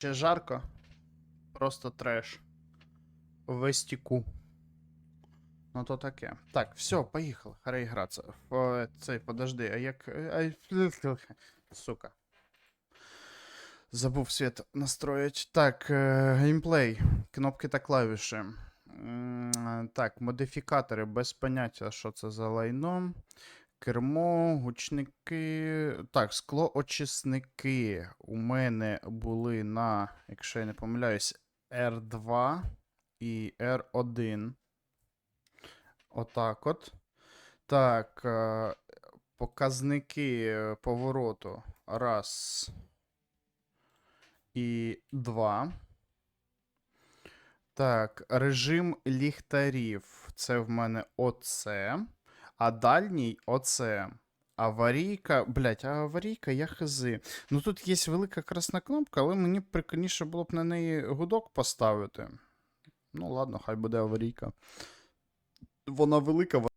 Ще жарко. Просто треш. Весь тіку. Ну то таке. Так, все, поїхали. Хара гратися. О, цей, подожди, а як. Ай, сука. Забув світ настроїть. Так, е, геймплей. Кнопки та клавіші. Так, модифікатори без поняття, що це за лайно. Кермо, гучники. Так, склоочисники у мене були на, якщо я не помиляюсь, R2 і R1. Отак от. Так, е, показники е, повороту. Раз. І два. Так, режим ліхтарів. Це в мене оце. А дальній оце. Аварійка. Блять, а аварійка я хизи. Ну тут є велика красна кнопка, але мені прикольніше було б на неї гудок поставити. Ну ладно, хай буде аварійка. Вона велика,